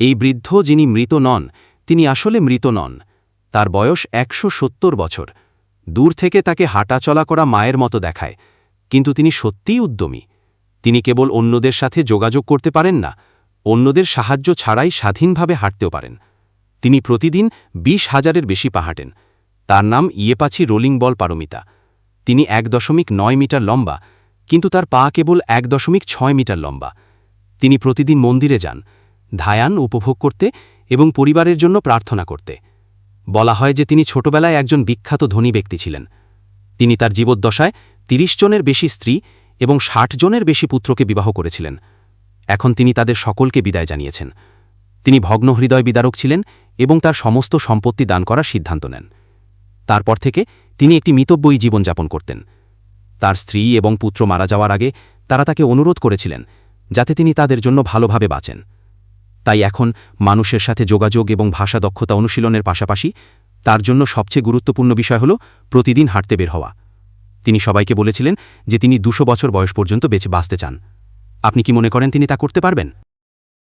এই বৃদ্ধ যিনি মৃত নন, তিনি আসলে মৃত নন। তার বয়স একশো সত্তর বছর। দূর থেকে তাকে হাঁটাচলা করা মায়ের মতো দেখায়, কিন্তু তিনি সত্যিই উদ্যমী। তিনি কেবল অন্যদের সাথে যোগাযোগ করতে পারেন না, অন্যদের সাহায্য ছাড়াই স্বাধীনভাবে হাঁটতেও পারেন। তিনি প্রতিদিন বিশ হাজারের বেশি পা হাঁটেন। তার নাম ইয়েপাছি রোলিং বল পারমিতা। তিনি এক দশমিক নয় মিটার লম্বা, কিন্তু তার পা কেবল এক দশমিক ছয় মিটার লম্বা। তিনি প্রতিদিন মন্দিরে যান। ধায়ান উপভোগ করতে এবং পরিবারের জন্য প্রার্থনা করতে। বলা হয় যে তিনি ছোটবেলায় একজন বিখ্যাত ধনী ব্যক্তি ছিলেন। তিনি তার জীবদ্দশায় ৩০ জনের বেশি স্ত্রী এবং ষাট জনের বেশি পুত্রকে বিবাহ করেছিলেন। এখন তিনি তাদের সকলকে বিদায় জানিয়েছেন। তিনি ভগ্ন হৃদয় বিদারক ছিলেন এবং তার সমস্ত সম্পত্তি দান করার সিদ্ধান্ত নেন। তারপর থেকে তিনি একটি মিতব্যয়ী জীবনযাপন করতেন। তার স্ত্রী এবং পুত্র মারা যাওয়ার আগে তারা তাকে অনুরোধ করেছিলেন যাতে তিনি তাদের জন্য ভালোভাবে বাঁচেন। তাই এখন মানুষের সাথে যোগাযোগ এবং ভাষা দক্ষতা অনুশীলনের পাশাপাশি তার জন্য সবচেয়ে গুরুত্বপূর্ণ বিষয় হল প্রতিদিন হাঁটতে বের হওয়া। তিনি সবাইকে বলেছিলেন যে তিনি দুশো বছর বয়স পর্যন্ত বেঁচে বাঁচতে চান। আপনি কি মনে করেন তিনি তা করতে পারবেন?